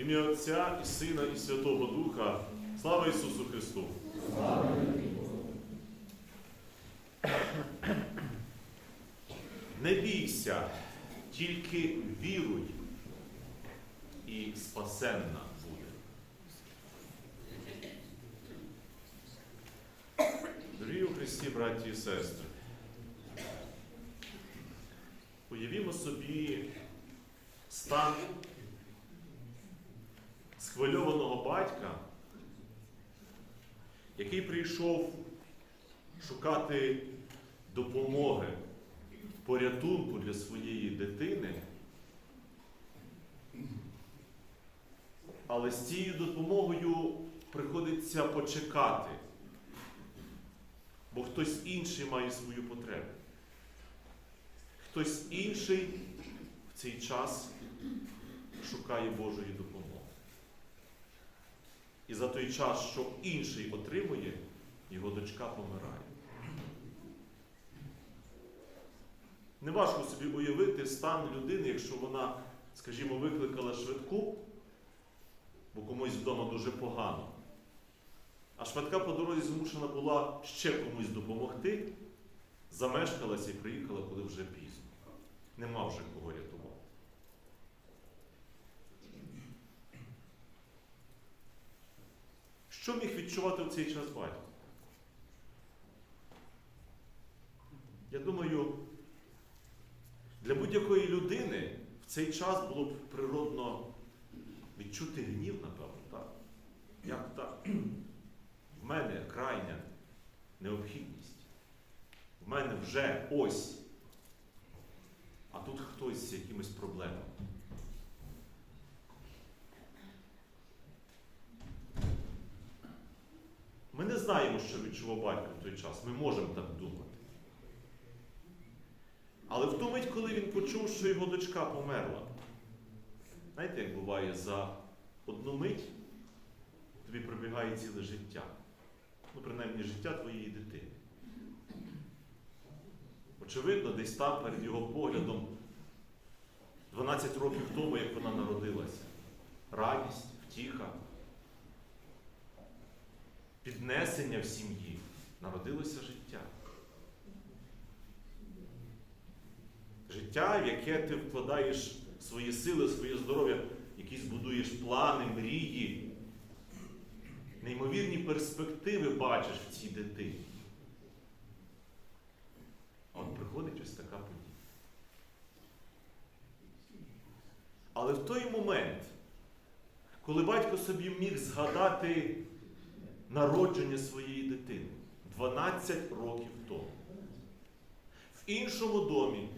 ім'я Отця і Сина, і Святого Духа. Слава Ісусу Христу! Не бійся, тільки віруй, і спасенна буде. Дорогі у Христі, браті і сестри, уявімо собі стан схвильованого батька, який прийшов шукати допомоги, порятунку для своєї дитини, але з цією допомогою приходиться почекати, бо хтось інший має свою потребу. Хтось інший в цей час шукає Божої допомоги. І за той час, що інший отримує, його дочка помирає. Неважко собі уявити стан людини, якщо вона, скажімо, викликала швидку, бо комусь вдома дуже погано. А швидка по дорозі змушена була ще комусь допомогти, замешкалася і приїхала, коли вже пізно. Нема вже кого рятувати. Що міг відчувати в цей час батько? Я думаю, для будь-якої людини в цей час було б природно відчути гнів, напевно, так? Як так? В мене крайня необхідність. В мене вже ось. А тут хтось з якимись проблемами. Ми не знаємо, що відчував батько в той час. Ми можемо так думати. Але в ту мить, коли він почув, що його дочка померла, знаєте, як буває, за одну мить тобі пробігає ціле життя. Ну, принаймні, життя твоєї дитини. Очевидно, десь там перед його поглядом 12 років тому, як вона народилася. Радість, втіха, піднесення в сім'ї, народилося життя. Життя, в яке ти вкладаєш свої сили, своє здоров'я, якісь будуєш плани, мрії, неймовірні перспективи бачиш в цій дитині. От приходить ось така подія. Але в той момент, коли батько собі міг згадати народження своєї дитини 12 років тому, в іншому домі,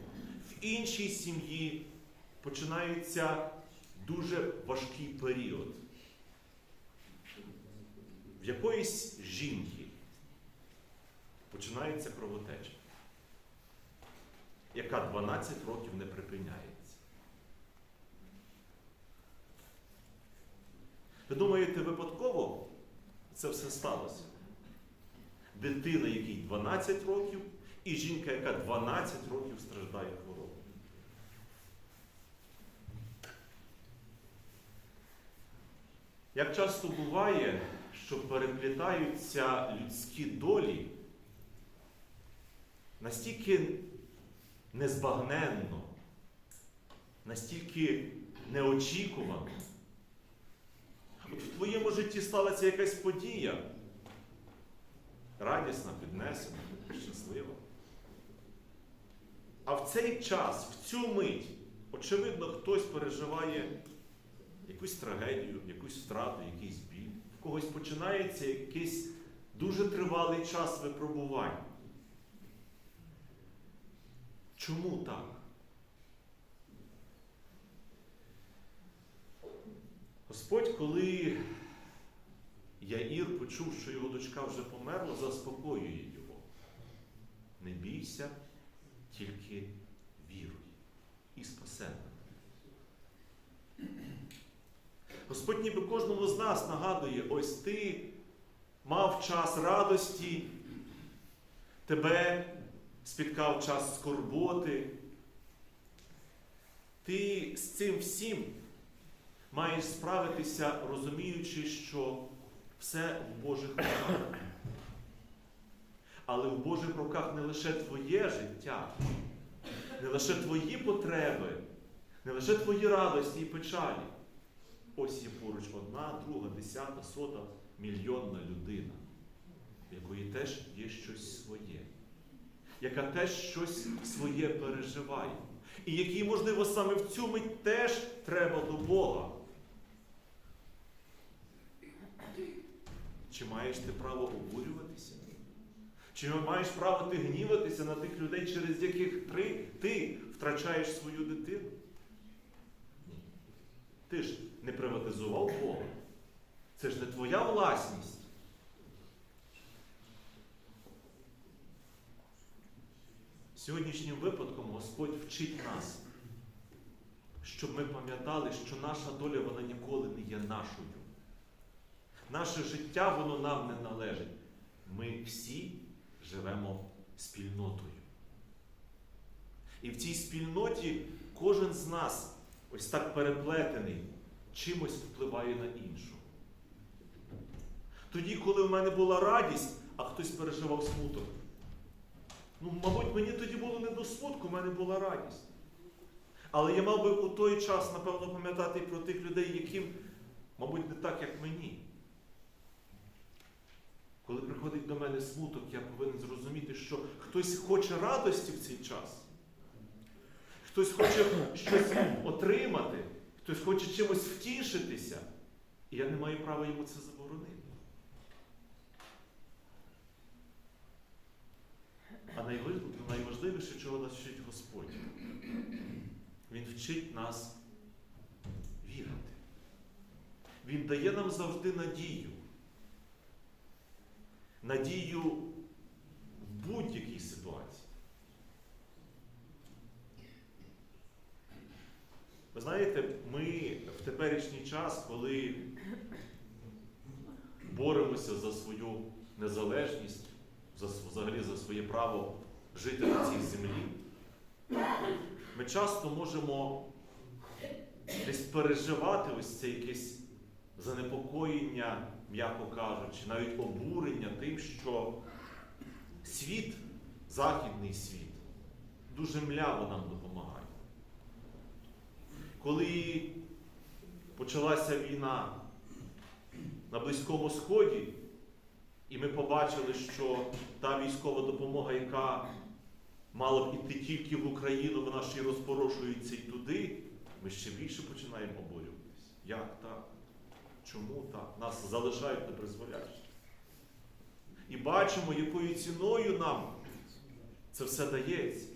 в іншій сім'ї починається дуже важкий період. В якоїсь жінки починається кровотеча, яка 12 років не припиняється. Ви думаєте, випадково це все сталося? Дитина, якій 12 років, і жінка, яка 12 років страждає хворобою. Як часто буває, що переплітаються людські долі настільки незбагненно, настільки неочікувано. В твоєму житті сталася якась подія, радісна, піднесена, щаслива. А в цей час, в цю мить, очевидно, хтось переживає якусь трагедію, якусь втрату, якийсь біль. В когось починається якийсь дуже тривалий час випробувань. Чому так? Господь, коли Яїр почув, що його дочка вже померла, заспокоює його. Не бійся, тільки віруй і спасенна. Господь ніби кожному з нас нагадує, ось ти мав час радості, тебе спіткав час скорботи. Ти з цим всім маєш справитися, розуміючи, що все в Божих руках. Але в Божих руках не лише твоє життя, не лише твої потреби, не лише твої радості і печалі. Ось є поруч одна, друга, десята, сота, мільйонна людина, в якої теж є щось своє, яка теж щось своє переживає. І якій, можливо, саме в цю мить теж треба до Бога. Чи маєш ти право обурюватися? Чи маєш право ти гніватися на тих людей, через яких ти, ти втрачаєш свою дитину? Ти ж не приватизував Бога. Це ж не твоя власність. Сьогоднішнім випадком Господь вчить нас, щоб ми пам'ятали, що наша доля вона ніколи не є нашою. Наше життя воно нам не належить. Ми всі живемо спільнотою. І в цій спільноті кожен з нас, ось так переплетений, чимось впливає на іншу. Тоді, коли в мене була радість, а хтось переживав смуток. Ну, мабуть, мені тоді було не до смутку, в мене була радість. Але я мав би у той час, напевно, пам'ятати про тих людей, яким, мабуть, не так, як мені. Коли приходить до мене смуток, я повинен зрозуміти, що хтось хоче радості в цей час. Хтось хоче щось отримати, хтось хоче чимось втішитися. І я не маю права йому це заборонити. А найважливіше, чого нас вчить Господь, Він вчить нас вірити. Він дає нам завжди надію. Надію в будь-якій ситуації. Ви знаєте, ми в теперішній час, коли боремося за свою незалежність, за, взагалі за своє право жити на цій землі, ми часто можемо десь переживати ось це якесь занепокоєння, м'яко кажучи, навіть обурення тим, що світ, західний світ, дуже мляво нам допомагає. Коли почалася війна на Близькому Сході, і ми побачили, що та військова допомога, яка мала б іти тільки в Україну, вона ще й розпорошується і туди, ми ще більше починаємо обурюватися. Як так? Чому так? Нас залишають на призволяще. І бачимо, якою ціною нам це все дається.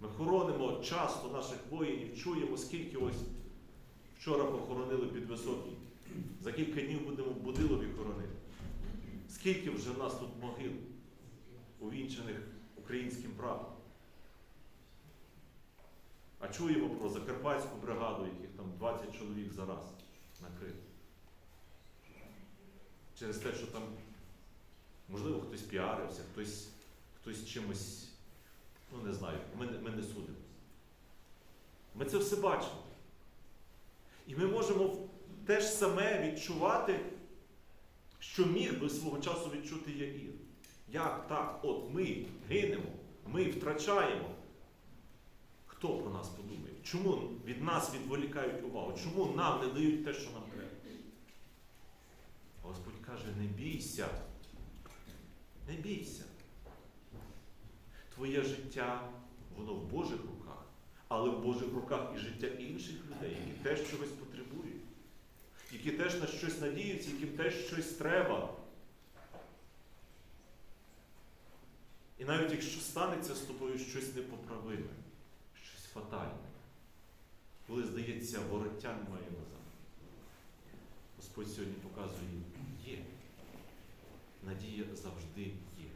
Ми хоронимо часто наших воїнів, чуємо, скільки ось вчора похоронили під високий. За кілька днів будемо в Будилові хоронити. Скільки вже в нас тут могил, увінчених українським правом. А чуємо про Закарпатську бригаду, яких там 20 чоловік за раз накрито. Через те, що там, можливо, хтось піарився, хтось, хтось чимось, ну не знаю, ми, ми не судимо. Ми це все бачимо. І ми можемо те ж саме відчувати, що міг би свого часу відчути Яїр. Як так? От ми гинемо, ми втрачаємо. Хто про нас подумає? Чому від нас відволікають увагу? Чому нам не дають те, що нам треба? Господь каже, не бійся. Не бійся. Твоє життя, воно в Божих руках, але в Божих руках і життя інших людей, які теж чогось потребують, які теж на щось надіються, яким теж щось треба. І навіть якщо станеться з тобою щось непоправиме, фатальне, коли, здається, вороття немає назад. Господь сьогодні показує, є. Надія завжди є.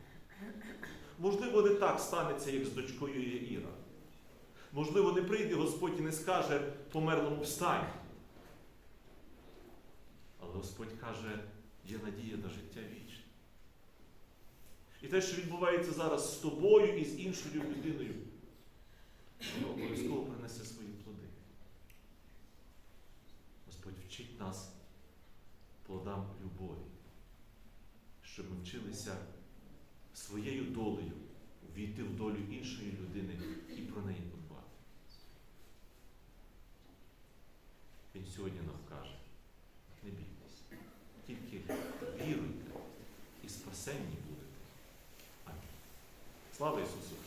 Можливо, не так станеться, як з дочкою Яїра. Можливо, не прийде Господь і не скаже померлому встань. Але Господь каже, є надія на життя вічне. І те, що відбувається зараз з тобою і з іншою людиною, воно обов'язково принесе свої плоди. Господь вчить нас плодам любові, щоб ми вчилися своєю долею війти в долю іншої людини і про неї подбати. Він сьогодні нам каже, не бійтесь, тільки віруйте і спасенні будете. Амінь. Слава Ісусу!